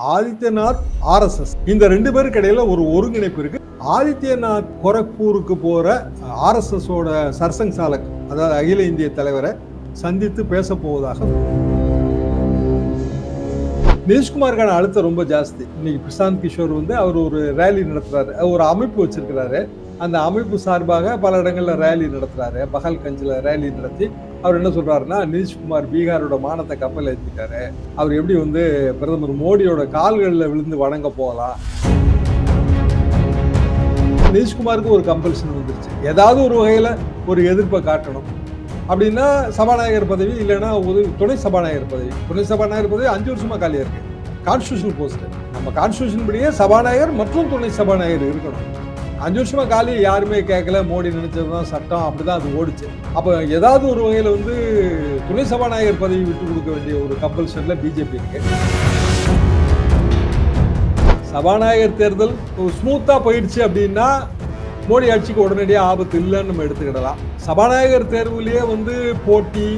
Adityanath RSS. இந்த ரெண்டு பேருக்கு இடையில ஒரு ஒருங்கிணைப்பு இருக்கு. ஆதித்யநாத் கோரக்பூருக்கு போற ஆர்எஸ்எஸ் ஓட சர்சங் சாலக் அதாவது அகில இந்திய தலைவரை சந்தித்து பேச போவதாக நிதிஷ்குமாருக்கான அழுத்தம் ரொம்ப ஜாஸ்தி. இன்னைக்கு பிரசாந்த் கிஷோர் வந்து அவர் ஒரு ரேலி நடத்துறாரு. ஒரு அமைப்பு வச்சிருக்கிறாரு. அந்த அமைப்பு சார்பாக பல இடங்களில் ரேலி நடத்துறாரு. பகல்கஞ்சில் ரேலி நடத்தி அவர் என்ன சொல்றாருன்னா நிதிஷ்குமார் பீகாரோட மானத்தை கப்பல் ஏற்றிட்டாரு அவர் எப்படி வந்து பிரதமர் மோடியோட கால்களில் விழுந்து வணங்க போகலாம்? நிதிஷ்குமாருக்கு ஒரு கம்பல்ஷன் வந்துருச்சு. ஏதாவது ஒரு வகையில் ஒரு எதிர்ப்பை காட்டணும். அப்படின்னா சபாநாயகர் பதவி இல்லைன்னா உதவி துணை சபாநாயகர் பதவி. துணை சபாநாயகர் பதவி அஞ்சு வருஷமா காலியாக இருக்கு. கான்ஸ்டியூஷன் போஸ்ட் நம்ம கான்ஸ்டியூஷன் படியே சபாநாயகர் மற்றும் துணை சபாநாயகர் இருக்கணும். அஞ்சு வருஷமா காலி யாருமே கேட்கல மோடி நினைச்சதுதான் சட்டம் அப்படிதான் அது ஓடிச்சு. அப்போ ஏதாவது ஒரு வகையில வந்து துணை சபாநாயகர் பதவி விட்டு கொடுக்க வேண்டிய ஒரு கம்பல்ஷன்ல பிஜேபி இருக்கு. சபாநாயகர் தேர்தல் ஸ்மூத்தா போயிடுச்சு அப்படின்னா மோடி ஆட்சிக்கு உடனடியாக ஆபத்து இல்லைன்னு நம்ம எடுத்துக்கிடலாம். சபாநாயகர் தேர்வுலேயே வந்து போட்டி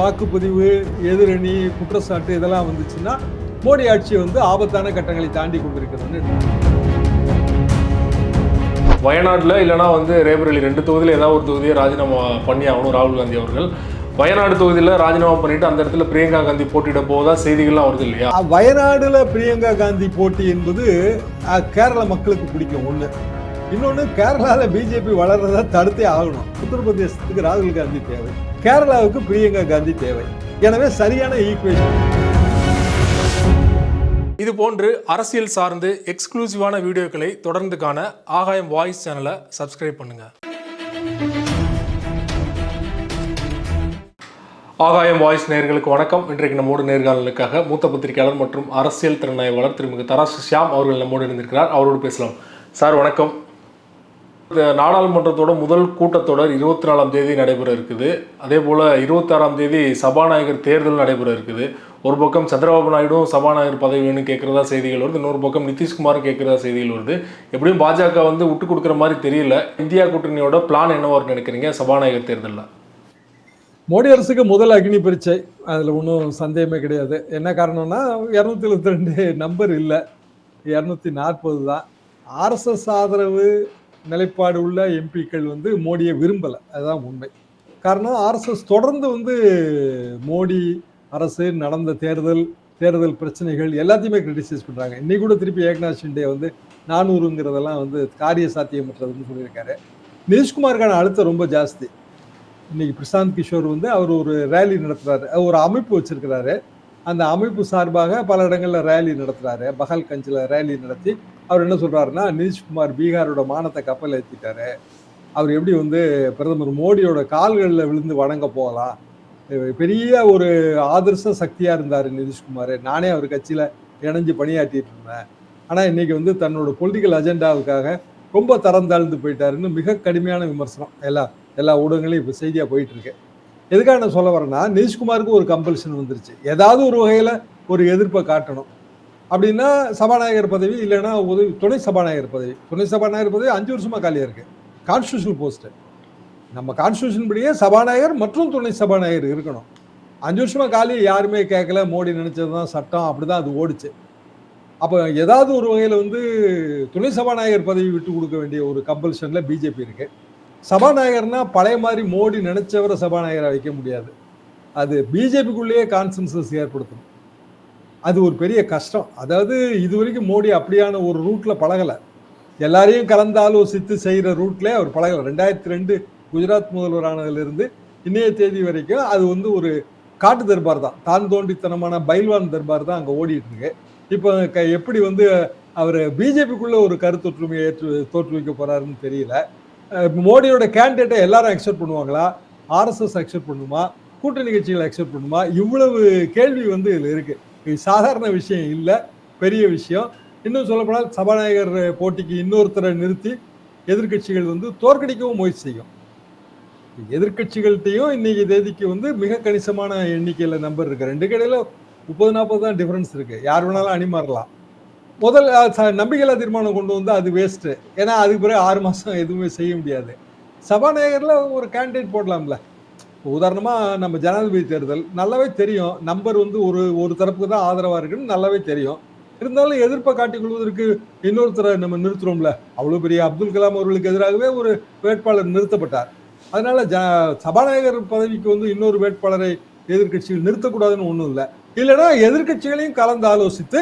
வாக்குப்பதிவு எதிரணி குற்றச்சாட்டு இதெல்லாம் வந்துச்சுன்னா மோடி ஆட்சி வந்து ஆபத்தான கட்டங்களை தாண்டி கொண்டிருக்கிறதுன்னு வயநாட்டில் இல்லைனா வந்து ரேபரேலி ரெண்டு தொகுதியில் ஏதாவது ஒரு தொகுதியை ராஜினாமா பண்ணி ஆகணும் ராகுல் காந்தி அவர்கள். வயநாடு தொகுதியில் ராஜினாமா பண்ணிட்டு அந்த இடத்துல பிரியங்கா காந்தி போட்டியிட போதா செய்திகள்லாம் வருது இல்லையா? வயநாடுல பிரியங்கா காந்தி போட்டி என்பது கேரள மக்களுக்கு பிடிக்கும் ஒண்ணு. இன்னொன்று கேரளாவில் பிஜேபி வளர்றதை தடுத்தே ஆகணும். உத்தரப்பிரதேசத்துக்கு ராகுல் காந்தி தேவை. கேரளாவுக்கு பிரியங்கா காந்தி தேவை. எனவே சரியான ஈக்குவேஷன் இது போன்று அரசியல் சார்ந்து எக்ஸ்க்ளூசிவான வீடியோக்களை தொடர்ந்து காண ஆகாயம் வாய்ஸ் சேனலை சப்ஸ்கிரைப் பண்ணுங்க. ஆகாயம் வாய்ஸ் நேயர்களுக்கு வணக்கம். இன்றைக்கு நம்மோடு நேர்காணலுக்காக மூத்த பத்திரிகையாளர் மற்றும் அரசியல் திறனாய்வாளர் திருமிகு தராசு ஷியாம் அவர்கள் நம்மோடு இருந்திருக்கிறார் அவரோடு பேசலாம். சார் வணக்கம். நாடாளுமன்றத்தோட முதல் கூட்டத்தொடர் இருபத்தி நாலாம் தேதி நடைபெற இருக்குது. அதே போல் இருபத்தாறாம் தேதி சபாநாயகர் தேர்தல் நடைபெற இருக்குது. ஒரு பக்கம் சந்திரபாபு நாயுடும் சபாநாயகர் பதவி வேணும் கேட்குறதா செய்திகள் வருது. இன்னொரு பக்கம் நிதிஷ்குமாரும் கேட்குறதா செய்திகள் வருது. எப்படியும் பாஜக வந்து விட்டு கொடுக்குற மாதிரி தெரியல. இந்தியா கூட்டணியோட பிளான் என்னவா நினைக்கிறீங்க? சபாநாயகர் தேர்தலில். மோடி அரசுக்கு முதல் அக்னி பரீட்சை. அதில் ஒன்றும் சந்தேகமே கிடையாது. என்ன காரணம்னா இரநூத்தி எழுபத்தி ரெண்டு நம்பர் இல்லை. இரநூத்தி நாற்பது தான். ஆர்எஸ்எஸ் ஆதரவு நிலைப்பாடு உள்ள எம்பிக்கள் வந்து மோடியை விரும்பலை. அதுதான் உண்மை. காரணம் ஆர்எஸ்எஸ் தொடர்ந்து வந்து மோடி அரசு நடந்த தேர்தல் தேர்தல் பிரச்சனைகள் எல்லாத்தையுமே கிரிட்டிசைஸ் பண்ணுறாங்க இன்னைக்கு கூட திருப்பி ஏக்நாத் ஷிண்டே வந்து நானூறுங்கிறதெல்லாம் வந்து காரிய சாத்தியமற்றதுன்னு சொல்லியிருக்காரு. நிதிஷ்குமாருக்கான அழுத்தம் ரொம்ப ஜாஸ்தி. இன்னைக்கு பிரசாந்த் கிஷோர் வந்து அவர் ஒரு ரேலி நடத்துகிறாரு ஒரு அமைப்பு வச்சிருக்கிறாரு. அந்த அமைப்பு சார்பாக பல இடங்களில் ரேலி நடத்துகிறாரு பகல்கஞ்சில் ரேலி நடத்தி அவர் என்ன சொல்கிறாருன்னா நிதிஷ்குமார் பீகாரோட மானத்தை கப்பல் ஏற்றிட்டாரு அவர் எப்படி வந்து பிரதமர் மோடியோட கால்களில் விழுந்து வணங்க போகலாம். பெரிய ஒரு ஆதர்ச சக்தியாக இருந்தார் நிதிஷ்குமார். நானே அவர் கட்சியில் இணைஞ்சு பணியாற்றிட்டு இருந்தேன். ஆனால் இன்னைக்கு வந்து தன்னோட பொலிட்டிக்கல் அஜெண்டாவுக்காக ரொம்ப தரம் தாழ்ந்து போயிட்டாருன்னு மிக கடுமையான விமர்சனம். எல்லா எல்லா ஊடகங்களையும் இப்போ செய்தியாக போயிட்டுருக்கு. எதுக்காக நான் சொல்ல வரேன்னா நிதிஷ்குமாருக்கு ஒரு கம்பல்ஷன் வந்துருச்சு. ஏதாவது ஒரு வகையில் ஒரு எதிர்ப்பை காட்டணும். அப்படின்னா சபாநாயகர் பதவி இல்லைன்னா உதவி துணை சபாநாயகர் பதவி. துணை சபாநாயகர் பதவி அஞ்சு வருஷமா காலியாக இருக்கு. கான்ஸ்டியூஷன் போஸ்ட்டு நம்ம கான்ஸ்டியூஷன் படியே சபாநாயகர் மற்றும் துணை சபாநாயகர் இருக்கணும். அஞ்சு வருஷமா காலி யாருமே கேட்கல. மோடி நினைச்சதுதான் சட்டம் அப்படிதான் அது ஓடிச்சு. அப்போ ஏதாவது ஒரு வகையில் வந்து துணை சபாநாயகர் பதவி விட்டு கொடுக்க வேண்டிய ஒரு கம்பல்ஷனில் பிஜேபி இருக்கு. சபாநாயகர்னா பழைய மாதிரி மோடி நினைச்சவரை சபாநாயகரை வைக்க முடியாது. அது பிஜேபிக்குள்ளேயே கான்சன்சஸ் ஏற்படுத்தணும். அது ஒரு பெரிய கஷ்டம். அதாவது இது வரைக்கும் மோடி அப்படியான ஒரு ரூட்டில் பழகலை. எல்லாரையும் கலந்து ஆலோசித்து செய்கிற ரூட்ல அவர் பழகலை. ரெண்டாயிரத்தி ரெண்டு குஜராத் முதல்வரானதுலேருந்து இன்றைய தேதி வரைக்கும் அது வந்து ஒரு காட்டு தர்பார் தான். தான் தோண்டித்தனமான பைல்வான் தர்பார் தான் அங்கே ஓடிட்டு இருக்கு. இப்போ க எப்படி வந்து அவர் பிஜேபிக்குள்ளே ஒரு கருத்தொற்றுமையை ஏற்று தோற்றுவிக்க போகிறாருன்னு தெரியல. மோடியோட கேண்டிடேட்டை எல்லாரும் அக்செப்ட் பண்ணுவாங்களா? ஆர்எஸ்எஸ் அக்செப்ட் பண்ணுமா? கூட்டணி கட்சிகளை அக்செப்ட் பண்ணுமா? இவ்வளவு கேள்வி வந்து இதில் இருக்குது இது சாதாரண விஷயம் இல்லை பெரிய விஷயம். இன்னும் சொல்லப்போனால் சபாநாயகர் போட்டிக்கு இன்னொருத்தரை நிறுத்தி எதிர்க்கட்சிகள் வந்து தோற்கடிக்கவும் முயற்சி செய்யும். எதிர்கட்சிகள்கிட்டையும் இன்னைக்கு தேதிக்கு வந்து மிக கணிசமான எண்ணிக்கையில் நம்பர் இருக்கு. ரெண்டு கடையில முப்பது நாற்பது தான் டிஃபரன்ஸ் இருக்கு. யார் வேணாலும் அணி மாறலாம். முதல் ச- நம்பிக்கையில்லா தீர்மானம் கொண்டு வந்து அது வேஸ்ட்டு ஏன்னா அதுக்கு பிறகு ஆறு மாதம் எதுவுமே செய்ய முடியாது. சபாநாயகரில் ஒரு கேண்டிடேட் போடலாம்ல. உதாரணமாக நம்ம ஜனாதிபதி தேர்தல் நல்லாவே தெரியும். நம்பர் வந்து ஒரு ஒரு தரப்புக்கு தான் ஆதரவாக இருக்குன்னு நல்லாவே தெரியும். இருந்தாலும் எதிர்ப்பை காட்டிக் கொள்வதற்கு இன்னொருத்தரை நம்ம நிறுத்துறோம்ல. அவ்வளோ பெரிய அப்துல் கலாம் அவர்களுக்கு எதிராகவே ஒரு வேட்பாளர் நிறுத்தப்பட்டார். அதனால ஜ சபாநாயகர் பதவிக்கு வந்து இன்னொரு வேட்பாளரை எதிர்க்கட்சிகள் நிறுத்தக்கூடாதுன்னு ஒன்றும் இல்லை. இல்லைன்னா எதிர்க்கட்சிகளையும் கலந்து ஆலோசித்து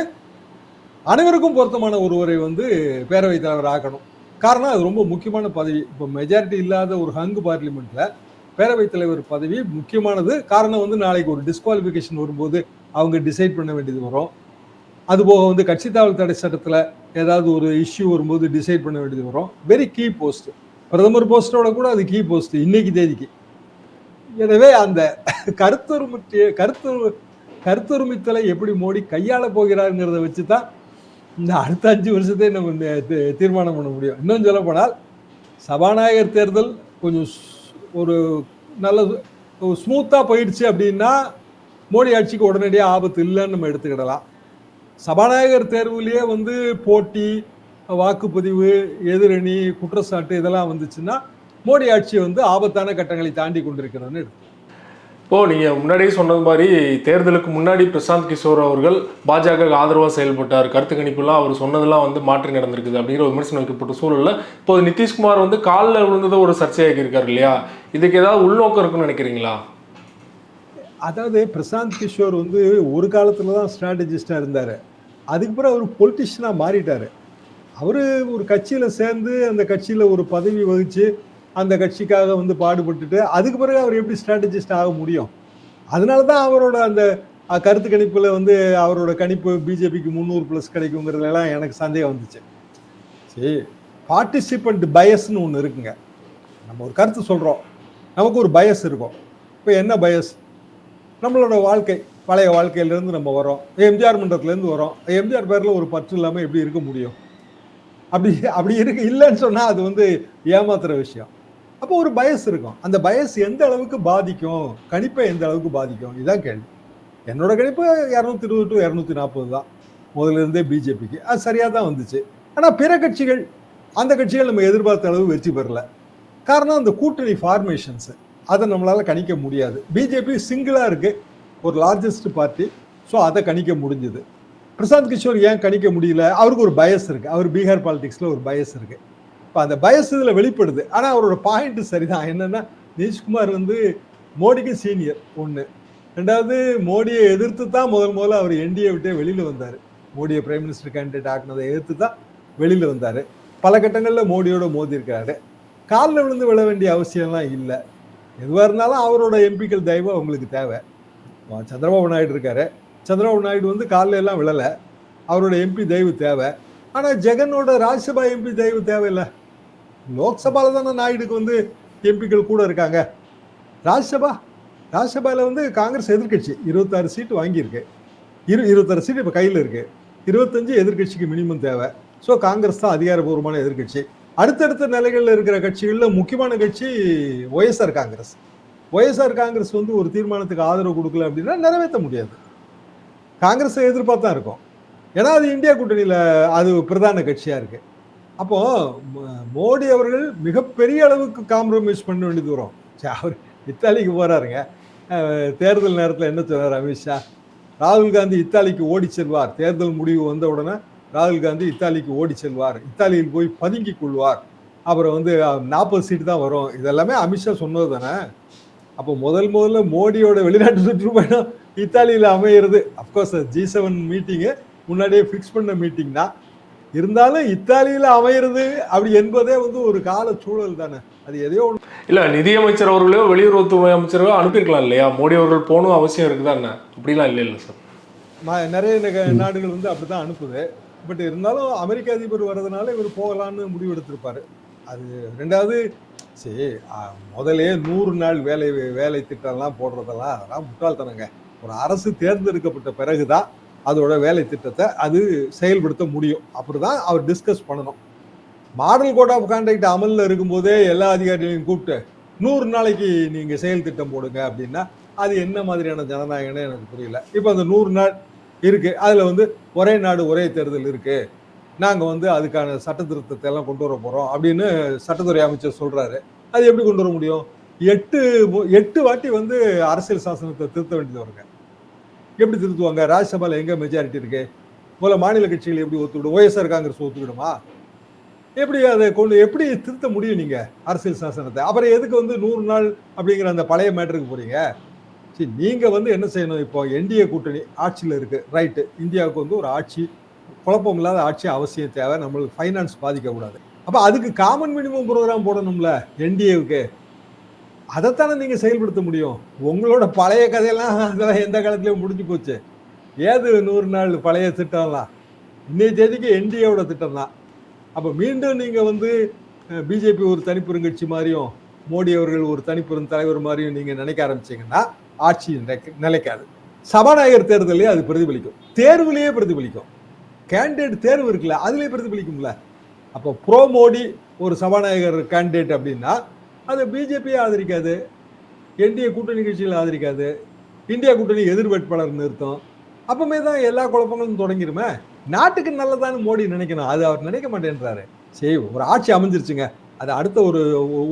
அனைவருக்கும் பொருத்தமான ஒருவரை வந்து பேரவைத் தலைவர் ஆக்கணும். காரணம் அது ரொம்ப முக்கியமான பதவி. இப்போ மெஜாரிட்டி இல்லாத ஒரு ஹங்கு பார்லிமெண்ட்டில் பேரவைத் தலைவர் பதவி முக்கியமானது. காரணம் வந்து நாளைக்கு ஒரு டிஸ்குவாலிஃபிகேஷன் வரும்போது அவங்க டிசைட் பண்ண வேண்டியது வரும். அதுபோக வந்து கட்சி தாவல் தடை சட்டத்தில் ஏதாவது ஒரு இஷ்யூ வரும்போது டிசைட் பண்ண வேண்டியது வரும். வெரி கீ போஸ்ட் பிரதமர் போஸ்டோட கூட அது கீ போஸ்ட் இன்னைக்கு தேதிக்கு. எனவே அந்த கருத்துரிமை கருத்து கருத்துரிமைத்தலை எப்படி மோடி கையாள போகிறாருங்கிறத வச்சு தான் இந்த அடுத்த அஞ்சு வருஷத்தை நம்ம தீர்மானம் பண்ண முடியும். இன்னும் சொல்ல போனால் சபாநாயகர் தேர்தல் கொஞ்சம் ஸ்- ஒரு நல்ல ஸ்மூத்தாக போயிடுச்சு அப்படின்னா மோடி ஆட்சிக்கு உடனடியாக ஆபத்து இல்லைன்னு நம்ம எடுத்துக்கிடலாம். சபாநாயகர் தேர்வுலேயே வந்து போட்டி வாக்குப்பதிவு எதிரணி குற்றச்சாட்டு இதெல்லாம் வந்துச்சுன்னா மோடி ஆட்சி வந்து ஆபத்தான கட்டங்களை தாண்டி கொண்டிருக்கிறதுன்னு எடுத்து இப்போது நீங்க முன்னாடியே சொன்னது மாதிரி தேர்தலுக்கு முன்னாடி பிரசாந்த் கிஷோர் அவர்கள் பாஜக ஆதரவாக செயல்பட்டார். கருத்து கணிப்புலாம் அவர் சொன்னதெல்லாம் வந்து மாற்றி நடந்திருக்குது அப்படிங்கிற ஒரு விமர்சனம் வைக்கப்பட்ட சூழல்ல இப்போ நிதிஷ்குமார் வந்து காலில் விழுந்ததை ஒரு சர்ச்சையாக இருக்காரு இல்லையா? இதுக்கு ஏதாவது உள்நோக்கம் இருக்குன்னு நினைக்கிறீங்களா? அதாவது பிரசாந்த் கிஷோர் வந்து ஒரு காலத்துல தான் ஸ்ட்ராட்டஜிஸ்டாக இருந்தார். அதுக்கு பிறகு அவர் பொலிட்டிஷியனாக மாறிட்டார். அவர் ஒரு கட்சியில் சேர்ந்து அந்த கட்சியில் ஒரு பதவி வகித்து அந்த கட்சிக்காக வந்து பாடுபட்டுட்டு அதுக்கு பிறகு அவர் எப்படி ஸ்ட்ராட்டஜிஸ்ட் ஆக முடியும்? அதனால தான் அவரோட அந்த கருத்து கணிப்பில் வந்து அவரோட கணிப்பு பிஜேபிக்கு முந்நூறு ப்ளஸ் கிடைக்குங்கிறதுலாம் எனக்கு சந்தேகம் வந்துச்சு. சரி பார்ட்டிசிபெண்ட் பயஸ்னு ஒன்று இருக்குங்க. நம்ம ஒரு கருத்து சொல்கிறோம் நமக்கு ஒரு பயஸ் இருக்கும். இப்போ என்ன பயஸ் நம்மளோட வாழ்க்கை பழைய வாழ்க்கையிலேருந்து நம்ம வரோம் எம்ஜிஆர் மன்றத்துலேருந்து வரோம் எம்ஜிஆர் பேரில் ஒரு பற்று இல்லாமல் எப்படி இருக்க முடியும்? அப்படி அப்படி இருக்கு இல்லைன்னு சொன்னால் அது வந்து ஏமாத்துகிற விஷயம். அப்போ ஒரு பயஸ் இருக்கும். அந்த பயஸ் எந்த அளவுக்கு பாதிக்கும்? கணிப்பை எந்த அளவுக்கு பாதிக்கும்? இதுதான் கேள்வி. என்னோட கணிப்பு இரநூத்தி இருபது டு இரநூத்தி நாற்பது தான். முதல்ல இருந்தே பிஜேபிக்கு அது சரியாக தான் வந்துச்சு. ஆனால் பிற கட்சிகள் அந்த கட்சிகள் நம்ம எதிர்பார்த்த அளவு வெற்றி பெறல. காரணம் அந்த கூட்டணி ஃபார்மேஷன்ஸு அதை நம்மளால் கணிக்க முடியாது. பிஜேபி சிங்கிளாக இருக்குது ஒரு லார்ஜஸ்ட் பார்ட்டி ஸோ அதை கணிக்க முடிஞ்சுது. பிரசாந்த் கிஷோர் ஏன் கணிக்க முடியல? அவருக்கு ஒரு பயஸ் இருக்குது அவர் பீகார் பாலிடிக்ஸில் ஒரு பயஸ் இருக்குது இப்போ அந்த பயஸ் இதில் வெளிப்படுது. ஆனால் அவரோட பாயிண்ட் சரிதான். என்னென்னா நிதிஷ்குமார் வந்து மோடிக்கு சீனியர் ஒன்று ரெண்டாவது மோடியை எதிர்த்து தான் முதல் முதல்ல அவர் என்டிஏ விட்டே வெளியில் வந்தார். மோடியை பிரைம் மினிஸ்டர் கேண்டிடேட் ஆக்குனதை எதிர்த்து தான் வெளியில் வந்தார். பல கட்டங்களில் மோடியோட மோதி இருக்காரு காலில் விழுந்து விழ வேண்டிய அவசியம்லாம் இல்லை. எதுவாக இருந்தாலும் அவரோட எம்பிக்கள் தயவு அவங்களுக்கு தேவை. சந்திரபாபு நாயுடு இருக்காரு. சந்திரபாபு நாயுடு வந்து காலில் எல்லாம் விழலை. அவரோட எம்பி தயவு தேவை. ஆனால் ஜெகனோட ராஜ்யசபா எம்பி தயவு தேவையில்லை. லோக்சபால தானே நாயுடுக்கு வந்து எம்பிக்கள் கூட இருக்காங்க. ராஜ்யசபா ராஜ்யசபாவில் வந்து காங்கிரஸ் எதிர்க்கட்சி இருபத்தாறு சீட்டு வாங்கியிருக்கு. இரு இருபத்தாறு சீட்டு இப்போ கையில் இருக்கு. இருபத்தஞ்சு எதிர்க்கட்சிக்கு மினிமம் தேவை. ஸோ காங்கிரஸ் தான் அதிகாரபூர்வமான எதிர்க்கட்சி. அடுத்தடுத்த நிலைகளில் இருக்கிற கட்சிகளில் முக்கியமான கட்சி ஒய்எஸ்ஆர் காங்கிரஸ். ஒய்எஸ்ஆர் காங்கிரஸ் வந்து ஒரு தீர்மானத்துக்கு ஆதரவு கொடுக்கல அப்படின்னா நிறைவேற்ற முடியாது. காங்கிரஸை எதிர்பார்த்தா இருக்கும். ஏன்னா அது இந்தியா கூட்டணியில் அது பிரதான கட்சியாக இருக்கு. அப்போ ம- மோடி அவர்கள் மிகப்பெரிய அளவுக்கு காம்ப்ரமைஸ் பண்ண வேண்டியது வரும் சரி, அவர் இத்தாலிக்கு போகிறாருங்க தேர்தல் நேரத்தில் என்ன சொன்னார் அமித்ஷா ராகுல் காந்தி இத்தாலிக்கு ஓடி செல்வார். தேர்தல் முடிவு வந்த உடனே ராகுல் காந்தி இத்தாலிக்கு ஓடி செல்வார். இத்தாலியில் போய் பதுங்கி கொள்வார். அப்புறம் வந்து நாற்பது சீட்டு தான் வரும். இதெல்லாமே அமித்ஷா சொன்னது தானே? அப்போ முதல் முதல்ல மோடியோட வெளிநாட்டு சுற்றுப்பயணம் இத்தாலியில் அமையிறது. அஃப்கோர்ஸ் ஜி செவன் மீட்டிங்கு முன்னாடியே ஃபிக்ஸ் பண்ண மீட்டிங் தான். இருந்தாலும் இத்தாலியில் அமையிறது அப்படி என்பதே வந்து ஒரு கால சூழல் தானே. அது எதையோ ஒண்ணு. இல்ல நிதியமைச்சர் அவர்களோ வெளியுறவுத்துறை அமைச்சரோ அனுப்பியிருக்கலாம் இல்லையா? மோடி அவர்கள் போகணும் அவசியம் இருக்குதா என்ன? அப்படிலாம் இல்லை இல்லை சார் நிறைய நாடுகள் வந்து அப்படிதான் அனுப்புது. பட் இருந்தாலும் அமெரிக்க அதிபர் வர்றதுனால இவர் போகலான்னு முடிவு எடுத்திருப்பாரு. அது ரெண்டாவது சரி ஆ, முதல்லயே நூறு நாள் வேலை வேலை திட்டம்லாம் போடுறதெல்லாம் அதெல்லாம் முட்டாள்தனங்க. ஒரு அரசு தேர்ந்தெடுக்கப்பட்ட பிறகுதான் அதோட வேலை திட்டத்தை அது செயல்படுத்த முடியும். அப்படிதான் அவர் டிஸ்கஸ் பண்ணணும். மாடல் கோட் ஆஃப் கான்டாக்ட் அமலில் இருக்கும்போதே எல்லா அதிகாரிகளையும் கூப்பிட்டு நூறு நாளைக்கு நீங்கள் செயல் திட்டம் போடுங்க அப்படின்னா அது என்ன மாதிரியான ஜனநாயகம்னு எனக்கு புரியல. இப்போ அந்த நூறு நாள் இருக்கு. அதில் வந்து ஒரே நாடு ஒரே தேர்தல் இருக்கு. நாங்கள் வந்து அதுக்கான சட்ட திருத்தத்தை எல்லாம் கொண்டு வர போகிறோம் அப்படின்னு சட்டத்துறை அமைச்சர் சொல்கிறாரு அது எப்படி கொண்டு வர முடியும்? எட்டு மு- எட்டு வாட்டி வந்து அரசியல் சாசனத்தை திருத்த வேண்டியது வருங்க எப்படி திருத்துவாங்க? ராஜ்யசபாவில் எங்கே மெஜாரிட்டி இருக்கு? முதல்ல மாநில கட்சிகள் எப்படி ஒத்துக்கிடும்? ஒய்எஸ்ஆர் காங்கிரஸ் ஒத்துக்கிடுமா? எப்படி அதை கொண்டு எப்படி திருத்த முடியும் நீங்கள் அரசியல் சாசனத்தை? அப்புறம் எதுக்கு வந்து நூறு நாள் அப்படிங்கிற அந்த பழைய மேட்டருக்கு போகிறீங்க சரி நீங்கள் வந்து என்ன செய்யணும்? இப்போ என்டிஏ கூட்டணி ஆட்சியில் இருக்குது ரைட்டு இந்தியாவுக்கு வந்து ஒரு ஆட்சி குழப்பம் இல்லாத ஆட்சி அவசியம் தேவை. நம்மளுக்கு ஃபைனான்ஸ் பாதிக்கக்கூடாது. அப்போ அதுக்கு காமன் மினிமம் ப்ரோக்ராம் போடணும்ல என்டிஏவுக்கு? அதைத்தானே நீங்கள் செயல்படுத்த முடியும்? உங்களோட பழைய கதையெல்லாம் அதெல்லாம் எந்த காலத்துலேயும் முடிஞ்சு போச்சு. ஏது நூறு நாள் பழைய திட்டம்லாம்? இன்னைய தேதிக்கு என்டிஏவோட திட்டம் தான் அப்போ மீண்டும் நீங்கள் வந்து பிஜேபி ஒரு தனிப்பெருங்கட்சி மாதிரியும் மோடி அவர்கள் ஒரு தனிப்பெரும் தலைவர் மாதிரியும் நீங்கள் நினைக்க ஆரம்பிச்சிங்கன்னா ஆட்சி நிலைக்காது. சபாநாயகர் தேர்தலே அது பிரதிபலிக்கும். தேர்வுலேயே பிரதிபலிக்கும். கேண்டிடேட் தேர்வு இருக்குல்ல அதுலேயே பிரதிபலிக்கும்ல. அப்போ ப்ரோ மோடி ஒரு சபாநாயகர் கேண்டிடேட் அப்படின்னா அது பிஜேபியை ஆதரிக்காது என்டிஏ கூட்டணி கட்சிகள் ஆதரிக்காது இந்தியா கூட்டணி எதிர் வேட்பாளர் நிறுத்தம். அப்பமே தான் எல்லா குழப்பங்களும் தொடங்கிருமே. நாட்டுக்கு நல்லதான்னு மோடி நினைக்கணும். அது அவர் நினைக்க மாட்டேன்றாரு. சரி ஒரு ஆட்சி அமைஞ்சிருச்சுங்க. அது அடுத்த ஒரு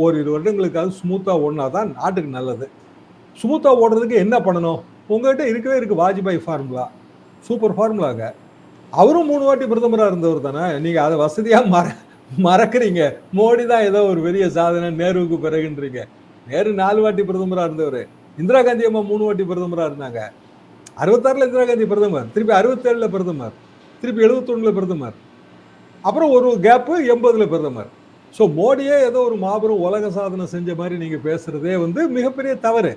ஓரிரு வருடங்களுக்காக ஸ்மூத்தாக ஓடினா தான் நாட்டுக்கு நல்லது. ஸ்மூத்தாக ஓடுறதுக்கு என்ன பண்ணணும்? உங்ககிட்ட இருக்கவே இருக்கு வாஜ்பாய் ஃபார்முலா சூப்பர் ஃபார்முலாங்க அவரும் மூணு வாட்டி பிரதமராக இருந்தவர் தானே. நீங்கள் அதை வசதியாக மாற மறக்கிறீங்க. மோடி தான் ஏதோ ஒரு பெரிய சாதனை நேருவுக்கு பிறகுன்றீங்க. நேரு நாலு வாட்டி பிரதமராக இருந்தவர். இந்திரா காந்தி அம்மா மூணு வாட்டி பிரதமராக இருந்தாங்க. அறுபத்தாறுல இந்திரா காந்தி பிரதமர் திருப்பி அறுபத்தேழில் பிரதமர் திருப்பி எழுபத்தொன்னில் பிரதமர். அப்புறம் ஒரு கேப்பு எண்பதில் பிரதமர். ஸோ மோடியே ஏதோ ஒரு மாபெரும் உலக சாதனை செஞ்ச மாதிரி நீங்கள் பேசுகிறதே வந்து மிகப்பெரிய தவறு.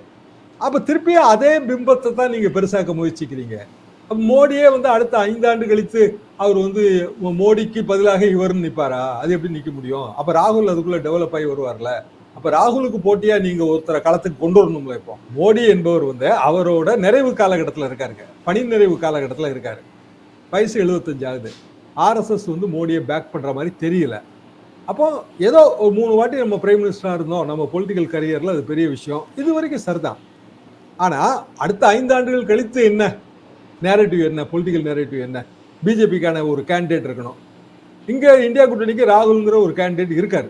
அப்போ திருப்பி அதே பிம்பத்தை தான் நீங்கள் பெருசாக்க முயற்சிக்கிறீங்க. மோடியே வந்து அடுத்த ஐந்தாண்டு கழித்து அவர் வந்து மோடிக்கு பதிலாக இவர்னு நிற்பாரா அது எப்படி நிற்க முடியும்? அப்போ ராகுல் அதுக்குள்ளே டெவலப் ஆகி வருவார்ல. அப்போ ராகுலுக்கு போட்டியாக நீங்கள் ஒருத்தரை களத்துக்கு கொண்டு வரணும்ல இப்போ. மோடி என்பவர் வந்து அவரோட நிறைவு காலகட்டத்தில் இருக்காருங்க. பணி நிறைவு காலகட்டத்தில் இருக்காரு. வயசு 75 ஆகுது. ஆர்எஸ்எஸ் வந்து மோடியை பேக் பண்ணுற மாதிரி தெரியல. அப்போ ஏதோ ஒரு மூணு வாட்டி நம்ம பிரைம் மினிஸ்டராக இருந்தோம். நம்ம பொலிட்டிக்கல் கரியரில் அது பெரிய விஷயம். இது வரைக்கும் சரிதான். ஆனால் அடுத்த ஐந்து ஆண்டுகள் கழித்து என்ன? நேரட்டிவ் என்ன? பொலிட்டிக்கல் நேரட்டிவ் என்ன? பிஜேபிக்கான ஒரு கேண்டிடேட் இருக்கணும். இங்க இந்தியா கூட்டணிக்கு ராகுல்ங்கிற ஒரு கேண்டிடேட் இருக்காரு.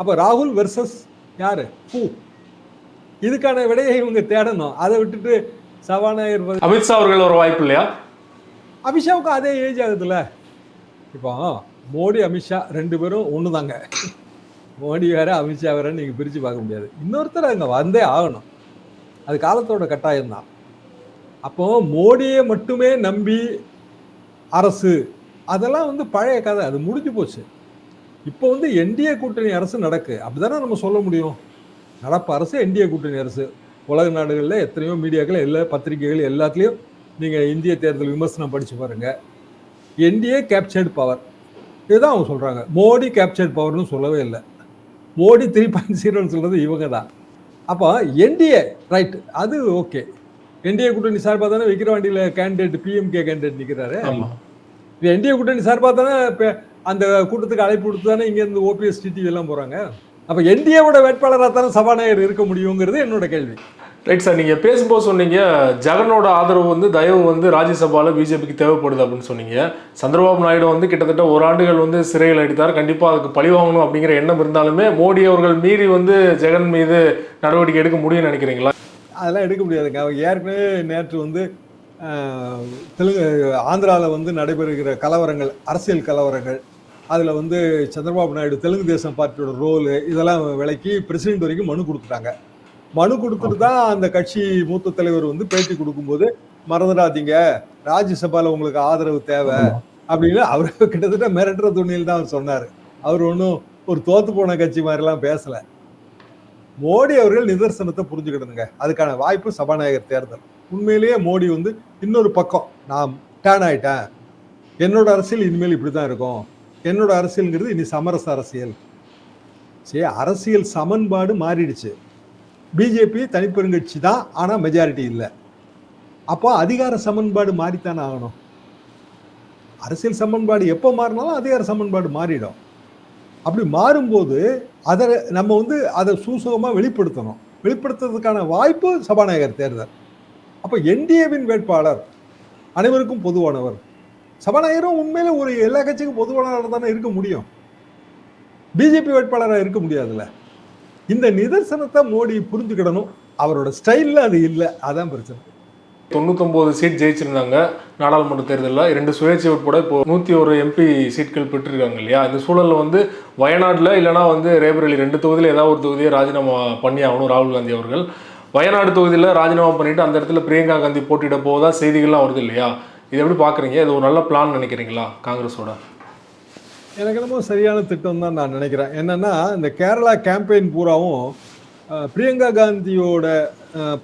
அப்ப ராகுல் வெர்சஸ் யாரு? பூ இதுக்கான விடையை இவங்க தேடணும். அதை விட்டுட்டு சபாநாயகர் அமித்ஷா அவர்கள் ஒரு வாய்ப்பு இல்லையா? அமித்ஷாவுக்கு அதே ஏஜ் ஆகுதுல்ல. இப்போ மோடி அமித்ஷா ரெண்டு பேரும் ஒன்று தாங்க மோடி வேற அமித்ஷா வேற நீங்கள் பிரித்து பார்க்க முடியாது. இன்னொருத்தர் அங்கே வந்தே ஆகணும். அது காலத்தோட கட்டாயம் தான் அப்போ மோடியை மட்டுமே நம்பி அரசு அதெல்லாம் வந்து பழைய கதை. அது முடிஞ்சு போச்சு. இப்போ வந்து என்டிஏ கூட்டணி அரசு நடக்கு. அப்படிதானே நம்ம சொல்ல முடியும்? நடப்பு அரசு என்டிஏ கூட்டணி அரசு. உலக நாடுகளில் எத்தனையோ மீடியாக்கள் எல்லா பத்திரிகைகள் எல்லாத்துலேயும் நீங்கள் இந்திய தேர்தல் விமர்சனம் படித்து பாருங்கள் என்டிஏ கேப்சர்டு பவர் இதுதான் அவங்க சொல்கிறாங்க மோடி கேப்சர்டு பவர்னு சொல்லவே இல்லை. மோடி த்ரீ பாயிண்ட் ஜீரோன்னு சொல்கிறது இவங்க தான் அப்போ என்டிஏ ரைட் அது ஓகே என்டிஏ கூட்டணி சார்பாக தானே விக்கிரவாண்டியில் கேண்டிடேட் பிஎம்கே கேண்டிடேட் நிற்கிறாரு இது என்டிஏ கூட்டணி சார்பாக தானே இப்போ அந்த கூட்டத்துக்கு அழைப்பு கொடுத்து தானே இங்கேருந்து ஓபிஎஸ் டிடிவி எல்லாம் போகிறாங்க அப்போ என்டிஏவோட வேட்பாளராக தானே சபாநாயகர் இருக்க முடியுங்கிறது என்னோட கேள்வி. ரைட் சார் நீங்க பேசும்போது சொன்னீங்க ஜெகனோட ஆதரவு வந்து தயவு வந்து ராஜ்யசபால பிஜேபிக்கு தேவைப்படுது அப்படின்னு சொன்னீங்க. சந்திரபாபு நாயுடு வந்து கிட்டத்தட்ட ஒரு ஆண்டுகள் வந்து சிறையில் அடித்தார். கண்டிப்பா அதுக்கு பழி வாங்கணும் அப்படிங்கிற எண்ணம் இருந்தாலுமே மோடி அவர்கள் மீறி வந்து ஜெகன் மீது நடவடிக்கை எடுக்க முடியும்னு நினைக்கிறீங்களா? அதெல்லாம் எடுக்க முடியாதுங்க. அவங்க ஏற்கனவே நேற்று வந்து தெலுங்கு ஆந்திராவில் வந்து நடைபெறுகிற கலவரங்கள் அரசியல் கலவரங்கள் அதில் வந்து சந்திரபாபு நாயுடு தெலுங்கு தேசம் பார்ட்டியோட ரோலு இதெல்லாம் விலக்கி பிரசிடென்ட் வரைக்கும் மனு கொடுத்துட்டாங்க. மனு கொடுத்துட்டு தான் அந்த கட்சி மூத்த தலைவர் வந்து பேட்டி கொடுக்கும்போது மறந்துடாதீங்க. ராஜ்யசபால உங்களுக்கு ஆதரவு தேவை. அப்படின்னு அவர் கிட்டத்தட்ட மிரட்டுற துணியில் தான் அவர் சொன்னார். அவர் ஒன்றும் ஒரு தோத்து போன கட்சி மாதிரிலாம் பேசல. மோடி அவர்கள் நிதர்சனத்தை புரிஞ்சுக்கிடுங்க அதுக்கான வாய்ப்பு சபாநாயகர் தேர்தல். உண்மையிலேயே மோடி வந்து இன்னொரு பக்கம் நான் டேன் ஆயிட்டேன். என்னோட அரசியல் இனிமேல் இப்படி தான் இருக்கும். என்னோட அரசியல்ங்கிறது இனி சமரச அரசியல். சரி அரசியல் சமன்பாடு மாறிடுச்சு. பிஜேபி தனிப்பெருங்கட்சி தான் ஆனால் மெஜாரிட்டி இல்லை. அப்போ அதிகார சமன்பாடு மாறித்தானே ஆகணும். அரசியல் சமன்பாடு எப்போ மாறினாலும் அதிகார சமன்பாடு மாறிடும். அப்படி மாறும்போது அதை நம்ம வந்து அதை சூசகமாக வெளிப்படுத்தணும். வெளிப்படுத்துறதுக்கான வாய்ப்பு சபாநாயகர் தேர்தல். அப்போ என்டிஏவின் வேட்பாளர் அனைவருக்கும் பொதுவானவர். சபாநாயகரும் உண்மையில ஒரு எல்லா கட்சிக்கும் பொதுவானவர் தானே இருக்க முடியும். பிஜேபி வேட்பாளராக இருக்க முடியாதுல்ல. இந்த நிதர்சனத்தை மோடி புரிஞ்சுக்கிடணும். அவரோட ஸ்டைலில் அது இல்லை. அதான் பிரச்சனை. தொண்ணூத்தொம்பது சீட் ஜெயிச்சிருந்தாங்க. நாடாளுமன்ற தேர்தலில் இரண்டு சுயேட்சை உட்பட இப்போ நூற்றி ஒரு எம்பி சீட்கள் பெற்றிருக்காங்க இல்லையா? இந்த சூழலில் வந்து வயநாட்டில் இல்லைனா வந்து ரேபரேலி ரெண்டு தொகுதியில் ஏதாவது ஒரு தொகுதியை ராஜினாமா பண்ணி ஆகணும் ராகுல் காந்தி அவர்கள். வயநாடு தொகுதியில் ராஜினாமா பண்ணிட்டு அந்த இடத்துல பிரியங்கா காந்தி போட்டியிட போதா செய்திகள்லாம் வருது இல்லையா? இது எப்படி பார்க்குறீங்க? இது ஒரு நல்ல பிளான் நினைக்கிறீங்களா காங்கிரஸோட? எனக்கு என்னமோ சரியான திட்டம் தான் நான் நினைக்கிறேன். என்னன்னா இந்த கேரளா கேம்பெயின் பூராவும் பிரியங்கா காந்தியோட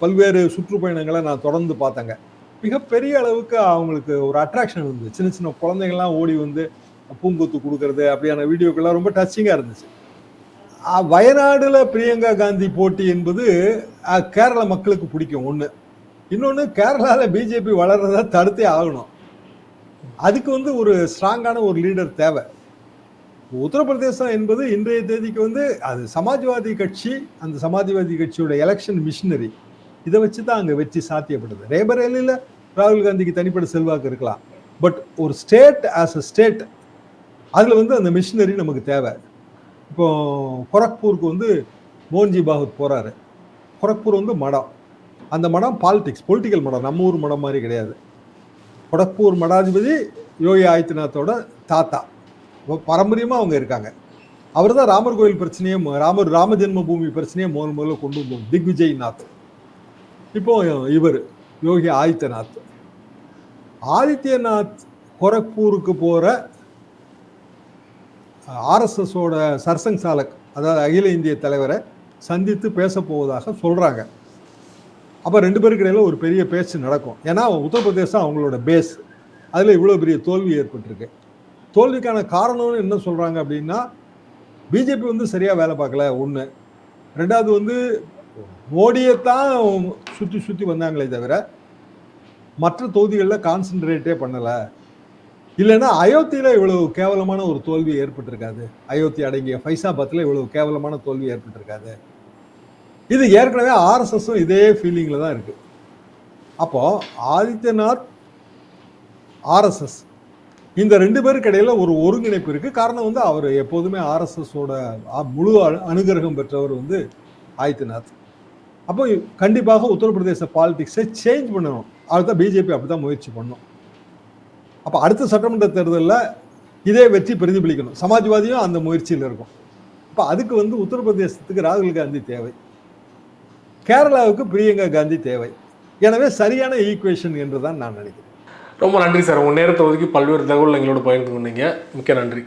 பல்வேறு சுற்றுப்பயணங்களை நான் தொடர்ந்து பார்த்தேங்க. மிகப்பெரிய அளவுக்கு அவங்களுக்கு ஒரு அட்ராக்ஷன் இருந்தது சின்ன சின்ன குழந்தைங்கள்லாம் ஓடி வந்து பூங்கொத்து கொடுக்கறது அப்படியான வீடியோக்கெல்லாம் ரொம்ப டச்சிங்காக இருந்துச்சு. வயநாடில் வயநாடுல பிரியங்கா காந்தி போட்டி என்பது கேரள மக்களுக்கு பிடிக்கும் ஒன்று இன்னொன்று கேரளாவில் பிஜேபி வளர்றதை தடுத்தே ஆகணும். அதுக்கு வந்து ஒரு ஸ்ட்ராங்கான ஒரு லீடர் தேவை. உத்தரப்பிரதேசம் என்பது இன்றைய தேதிக்கு வந்து அது சமாஜ்வாதி கட்சி அந்த சமாஜ்வாதி கட்சியோட எலெக்ஷன் மிஷினரி இதை வச்சு தான் அங்கே வெற்றி சாத்தியப்படுது. ரேபரேலியில் ராகுல் காந்திக்கு தனிப்பட்ட செல்வாக்கு இருக்கலாம். பட் ஒரு ஸ்டேட் ஆஸ் அ ஸ்டேட் அதில் வந்து அந்த மிஷினரி நமக்கு தேவை. இப்போ கொரக்பூருக்கு வந்து மோன்ஜி பாகவத் போகிறாரு கொரக்பூர் வந்து மடம். அந்த மடம் பாலிடிக்ஸ் பொலிட்டிக்கல் மடம். நம்ம ஊர் மடம் மாதிரி கிடையாது. கொடக்பூர் மடாதிபதி யோகி ஆதித்யநாத்தோட தாத்தா. பாரம்பரியமாக அவங்க இருக்காங்க. அவர் தான் ராமர் கோயில் பிரச்சனையே ராமர் ராம ஜென்ம பூமி பிரச்சனையை முதல் முதல்ல கொண்டு வந்தோம். திக்விஜய் நாத் இப்போ இவர் யோகி ஆதித்யநாத். ஆதித்யநாத் கோரக்பூருக்கு போகிற ஆர்எஸ்எஸோட சர்சங் சாலக் அதாவது அகில இந்திய தலைவரை சந்தித்து பேச போவதாக சொல்கிறாங்க அப்போ ரெண்டு பேருக்கு இடையில ஒரு பெரிய பேச்சு நடக்கும். ஏன்னா உத்தரப்பிரதேசம் அவங்களோட பேஸ் அதில் இவ்வளோ பெரிய தோல்வி ஏற்பட்டிருக்கு. தோல்விக்கான காரணம்னு என்ன சொல்கிறாங்க அப்படின்னா பிஜேபி வந்து சரியாக வேலை பார்க்கல ஒன்று ரெண்டாவது வந்து மோடியைத்தான் சுற்றி சுற்றி வந்தாங்களே தவிர மற்ற தொகுதிகளில் கான்சென்ட்ரேட்டே பண்ணலை. இல்லைன்னா அயோத்தியில் இவ்வளவு கேவலமான ஒரு தோல்வி ஏற்பட்டிருக்காது. அயோத்தி அடங்கிய ஃபைசாபாத்தில் இவ்வளவு கேவலமான தோல்வி ஏற்பட்டிருக்காது. இது ஏற்கனவே ஆர்எஸ்எஸும் இதே ஃபீலிங்கில் தான் இருக்குது அப்போது ஆதித்யநாத் ஆர்எஸ்எஸ் இந்த ரெண்டு பேருக்கு இடையில ஒரு ஒருங்கிணைப்பு இருக்கு. காரணம் வந்து அவர் எப்போதுமே ஆர்எஸ்எஸோட முழு அனுகிரகம் பெற்றவர் வந்து ஆதித்யநாத். அப்போ கண்டிப்பாக உத்தரப்பிரதேச பாலிடிக்ஸை சேஞ்ச் பண்ணணும். அதுதான் பிஜேபி அப்படிதான் முயற்சி பண்ணும். அப்போ அடுத்த சட்டமன்ற தேர்தலில் இதே வெற்றி பிரதிபலிக்கணும். சமாஜ்வாதியும் அந்த முயற்சியில் இருக்கும். அப்போ அதுக்கு வந்து உத்தரப்பிரதேசத்துக்கு ராகுல் காந்தி தேவை. கேரளாவுக்கு பிரியங்கா காந்தி தேவை. எனவே சரியான ஈக்குவேஷன் என்று தான் நான் நினைக்கிறேன். ரொம்ப நன்றி சார். உங்கள் நேரத்தை ஒதுக்கி பல்வேறு தகவல் எங்களோட பகிர்ந்து கொண்டீங்க. மிக்க நன்றி.